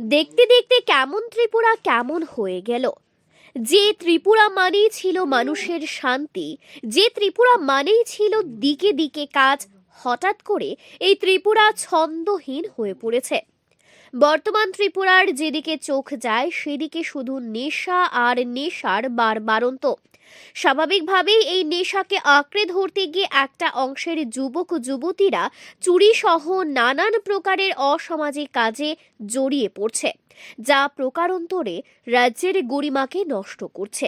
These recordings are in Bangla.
দেখতে দেখতে কেমন ত্রিপুরা কেমন হয়ে গেল। যে ত্রিপুরা মানেই ছিল মানুষের শান্তি, যে ত্রিপুরা মানেই ছিল দিকে দিকে কাজ, হঠাৎ করে এই ত্রিপুরা ছন্দহীন হয়ে পড়েছে। বর্তমান ত্রিপুরার যেদিকে চোখ যায়, সেদিকে শুধু নেশা আর নেশার বারবারন্ত স্বাভাবিকভাবেই এই নেশাকে আঁকড়ে ধরতে গিয়ে একটা অংশের যুবক, যুবতীরা চুরি সহ নানান প্রকারের অসামাজিক কাজে জড়িয়ে পড়ছে, যা প্রকারান্তরে রাজ্যের গরিমাকে নষ্ট করছে।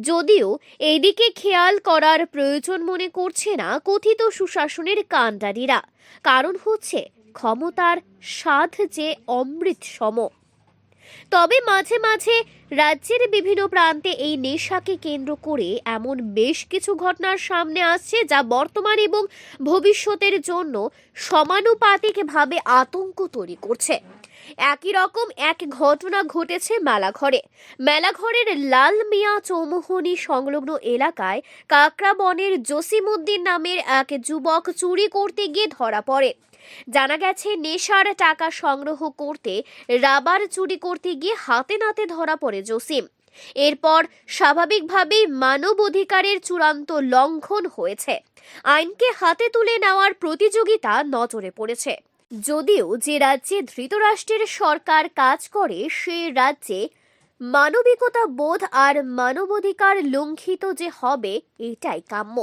যদিও এইদিকে খেয়াল করার প্রয়োজন মনে করছে না কথিত সুশাসনের কাণ্ডারীরা, কারণ হচ্ছে ক্ষমতার স্বাদ যে অমৃত সম। তবে মাঝে মাঝে রাজ্যের বিভিন্ন প্রান্তে এই নেশাকে কেন্দ্র করে এমন বেশ কিছু ঘটনার সামনে আসছে যা বর্তমান এবং ভবিষ্যতের জন্য সমানুপাতিকভাবে আতঙ্ক তৈরি করছে। একই রকম এক ঘটনা ঘটেছে মেলাঘরে। মেলাঘরের লাল মিয়া চৌমোহনী সংলগ্ন এলাকায় কাকরাবনের জসিমুদ্দিন নামের এক যুবক চুরি করতে গিয়ে ধরা পড়ে। জানা গেছে, নেশার টাকা সংগ্রহ করতে রাবার চুরি করতে গিয়ে হাতে নাতে ধরা পড়ে জসিম। এরপর স্বাভাবিকভাবেই মানব অধিকারের চূড়ান্ত লঙ্ঘন হয়েছে। আইনকে হাতে তুলে নেওয়ার প্রতিযোগিতা নজরে পড়েছে। যদিও যে রাজ্যে ধৃতরাষ্ট্রের সরকার কাজ করে, সে রাজ্যে মানবিকতা বোধ আর মানবাধিকার লঙ্ঘিত যে হবে, এটাই কাম্য।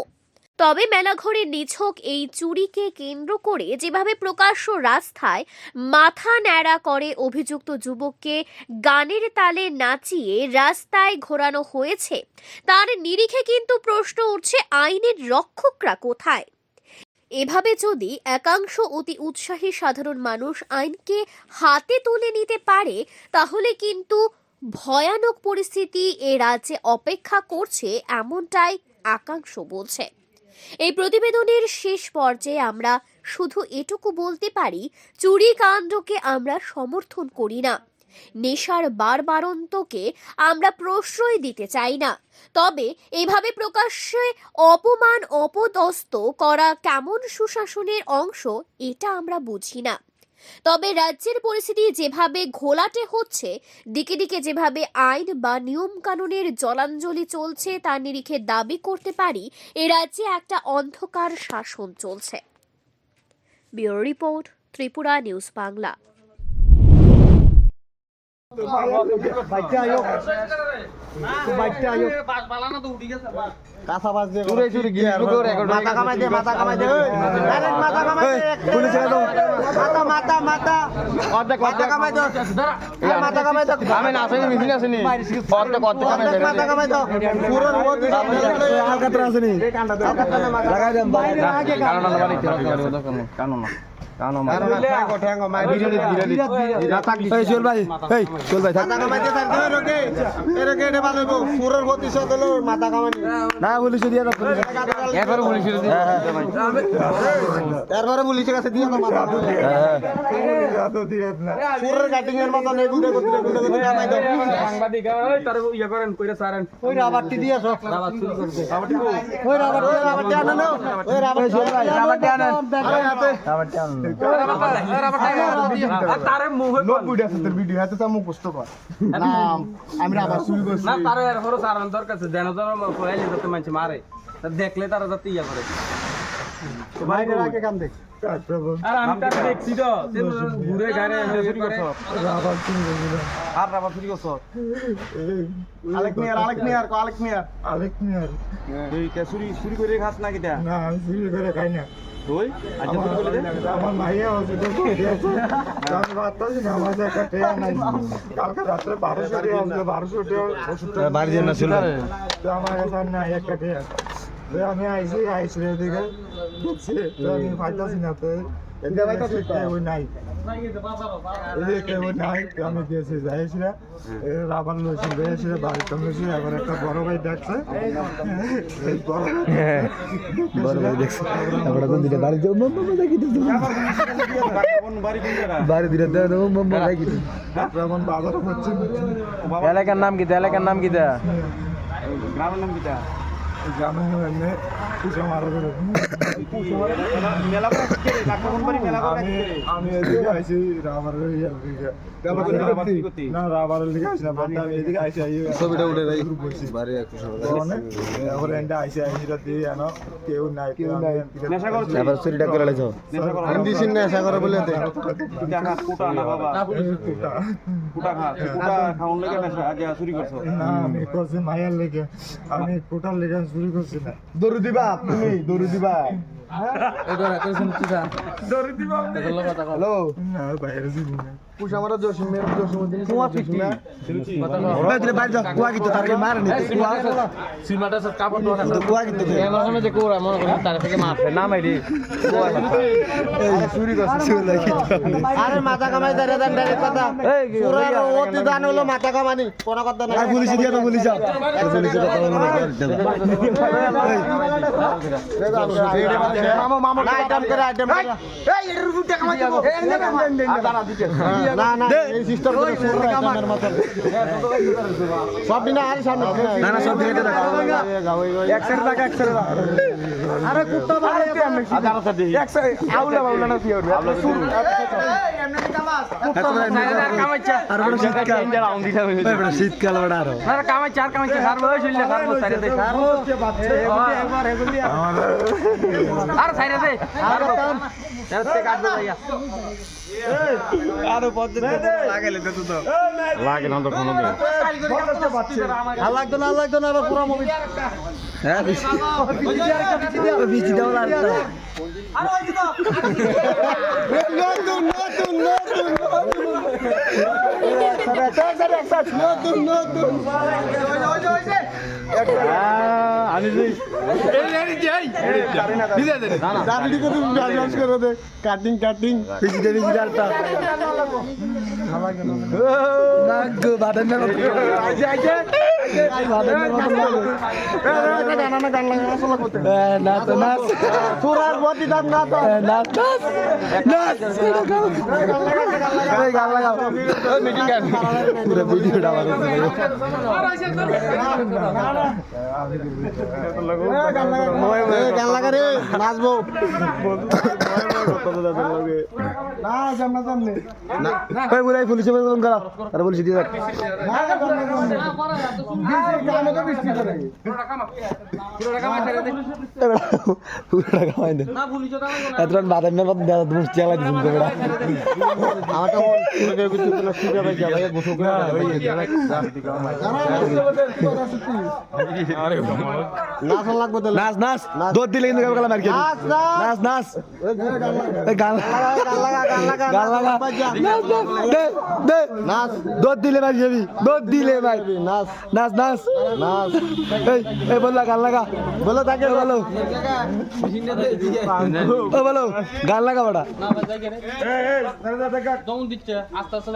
তবে মেলাঘরে নিছক এই চুরিকে কেন্দ্র করে যেভাবে প্রকাশ্য রাস্তায় মাথা ন্যাড়া করে অভিযুক্ত যুবককে গানের তালে নাচিয়ে রাস্তায় ঘোরানো হয়েছে, তার নিরিখে কিন্তু প্রশ্ন উঠছে আইনের রক্ষকরা কোথায়? এভাবে যদি একাংশ অতি উৎসাহী সাধারণ মানুষ আইনকে হাতে তুলে নিতে পারে, তাহলে কিন্তু ভয়ানক পরিস্থিতি এ রাজ্যে অপেক্ষা করছে এমনটাই আকাঙ্ক্ষ বলছে। এই প্রতিবেদনের শেষ পর্যায়ে আমরা শুধু এটুকু বলতে পারি, চুরি কাণ্ডকে আমরা সমর্থন করি না। নেশার বারবারন্তকে আমরা প্রশ্রয় দিতে চাই না। তবে এভাবে প্রকাশ্যে অপমান অপদস্ত করা কেমন সুশাসনের অংশ, এটা আমরা বুঝি না। তবে রাজ্যের পরিস্থিতি যেভাবে ঘোলাটে হচ্ছে, দিকে দিকে যেভাবে আইন বা নিয়ম কানুনের জলাঞ্জলি চলছে তার নিরিখে দাবি করতে পারি, এ রাজ্যে একটা অন্ধকার শাসন চলছে। Bureau report, Tripura news Bangla. বাইকটা আয়ো। কাঁচা দিয়ে গিয়ে মাথা কামাই দে মাথা কামাই দে। ডাইরেক্ট মাথা কামাই দে পুলিশ ছেড়ে দাও মাথা মাথা মাথা অর্ধেক মাথা কামাই দাও এই মাথা কামাই দাও আমি না আসেনি মিছিল আসেনি অর্ধেক মাথা কামাই দাও পুরো রোদ আলকাতরা আসেনি লাগাই দেন বাইরে আগে কারণ না বাড়ি কারণ না। দিয়ে এরপরে পুলিশের কাছে দিয়ে মাথা পুরো কাটিং এর মতন এই গুড়ে গুড়ে গুড়ে গুড়ে কামাই দাও সাংবাদিক ওই তার ইয়ে করেন কইরা সারেন। ওই রাবারটি দিয়েছ রাবাত চুরি ওই রাবারটি রাবারটি আনো ওই রাবারটি রাবারটি আনো আরে হাতে আর তারে মুহে না আমি রাবার চুরি করছি না তারে আর হরো সারান দরকার আছে দেন ধর কইলে যাতে মানুষ মারে তা দেখলে তারা যাতে ইয়া করে বাইরে রাখে কাম দেখ আর আমি তার দেখছি তো সে ঘুরে গাড়ি চুরি করছে আর রাবার চুরি করছ আলেক মিয়ার আলেক মিয়ার কো আলেক মিয়ার আরেক মিয়ার তুই কে চুরি চুরি করে খাস না কিটা না আমি চুরি করে খাই না তুই? আজ চুরি করে দে। আমার মাইয়া হসপিটাল আমি ভাবতাছি না আমার একটা ট্রেন নাই কালকে রাত্রে বারোশো বাড়ি যেন ছিল। তো আমার কাছে আর নাই একটা ট্রেন তো আমি আইসি আইসি এদিকে। দেখছি আমি পাইতাছি না তো। রাবার বাড়িতে একটা বড় ভাই দেখছে বড় ভাই দেখছে তারপরে কোন দিকে বাড়িতে মাম্মা দেখি তো বাড়ি কোন জায়গা বাড়ি দিলে দেন মাম্মা দেখি তো এখন বাজারে হচ্ছে এলাকার নাম কি এলাকার নাম কি গ্রামের নাম গ্রামে এমনি পুজো মারা আমি? এদিকে আইছি রাবার না রাবারের দিকে আইছি না আমি এদিকে আইছি ছবিটা উঠে দেয় বাড়ি একটু তারপরে এন্ডা আইছি আইছি রাতে জানো কেউ নাই কেউ নাই নেশা করছিস? তারপর চুরিটা করে লাইছো আমি দিছি না করে বলে দে কুটা কুটা না বাবা। কুটা খা, কুটা খাওয়ার লেগে নেশা, আজ চুরি করছ। না আমি করছি মায়ের লেগে আমি কোটার লেগে চুরি করছি না দরু দিবা তুমি দরু দিবা হ্যালো। না বাইরে যাব না। পুষা জসিম মের জসিম কুয়া ফিটি ওই তুই বাইরে যা কুয়া কিতো তার কে মার নি কুয়া সিনেমাটা সব কাপড় ধোয়া তো কুয়া কিতো দে সময় যে কোরা মনে করি তার থেকে মারছে না মাইরি চুরি করছিস চুরি লাগি আরে মাথা কামাই দাঁড়িয়ে দেন ডাইরেক্ট কথা পুরার অতি দান হলো মাথা কামানি কোনো কথা নাই আর পুলিশ দিয়া তো পুলিশ যাও পুলিশ তো কথা মনে মামা মামা আইটেম করে আইটেম এই এর রুটি কামাই দিব না না এই সিস্টেম করে সুরের আইটেমের মাথা সব দিন আর সামনে না না সব দিকে রাখ এক সাইড রাখ এক সাইড আরে কুত্তা বাড়ি আউলা বাউলা না পিওর আর বড় শীতকাল। ওই বড় শীতকাল বড় আরও। কামাই চার কামাই চার সার বয়স হইলে সার বয়স সাইরে দে আর সাইরে দে। আর কাটবে ভাইয়া। আর লাগতো না আর লাগতো না লাগতো আবার পুরো মুভি হ্যাঁ বিচি দাও আর নতুন নতুন নতুন। নতুন নতুন দাদি করে ব্যালেন্স করে দে কাটিং কাটিং বিচি দে বিচি দালটা না গো বাদাম না বাদাম না তো নাচ সুরার বদি দাম না তো নাচ নাচ নাচ এই গাল লাগাও গান লাগা রে নাচবো পুলিশে ফোন করো আর পুলিশ দিয়ে রাখ পুরো নাচ লাগবে তো নাচ নাচ। দৌড় দিলে কিন্তু কালা মার খেয়ে নাচ নাচ। নাচ নাচ। দে দে। নাচ। দৌড় দিলে মার যাবি দৌড় দিলে মার নাচ। নাচ নাচ। নাচ। এই এই বললা গান লাগা। বলো তাকে। বলো। ও বলো। গান লাগা বড়া। আস্তে আস্তে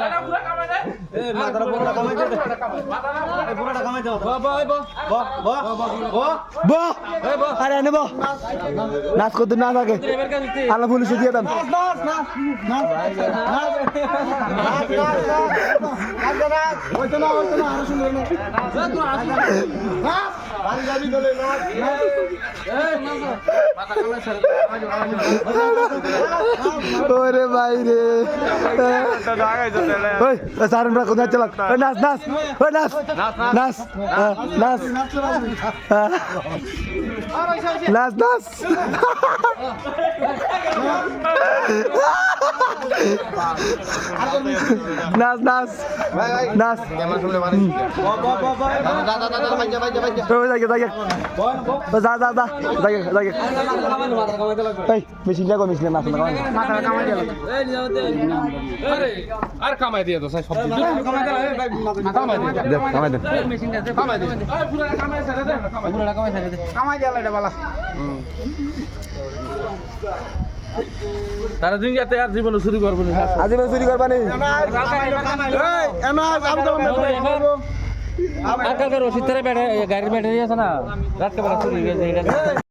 বো আরে আনে বো নাচ করতে না থাকে আল্লাহ পুলিশে দিয়ে দাম ওরে ভাই রে। ওই সারন রা কোথায় চালাক? ওই নাচ নাচ। ওই নাচ। নাচ হ্যাঁ, নাচ হ্যাঁ। নাচ। নাচ নাচ। নাচ নাচ। যাকে ও যা যা যা। যাকে যাকে এই মেশিন লাগো মেশিন নাচ আর কামাই দিয়ে তো সব কামাই কামাই দে কামাই দে। কামাই দিয়ে পুরো কামাই সারে দে পুরো কামাই সারে দে। কামাই দিয়ে এটা বালা। তারা দিন যাতে আর জীবন শুরু করব না। আজি মানে চুরি করবা নেই আজকালকার ওষুধ গাড়ির ব্যাটারি আছে না? রাতকে বেলা চুরি গেছে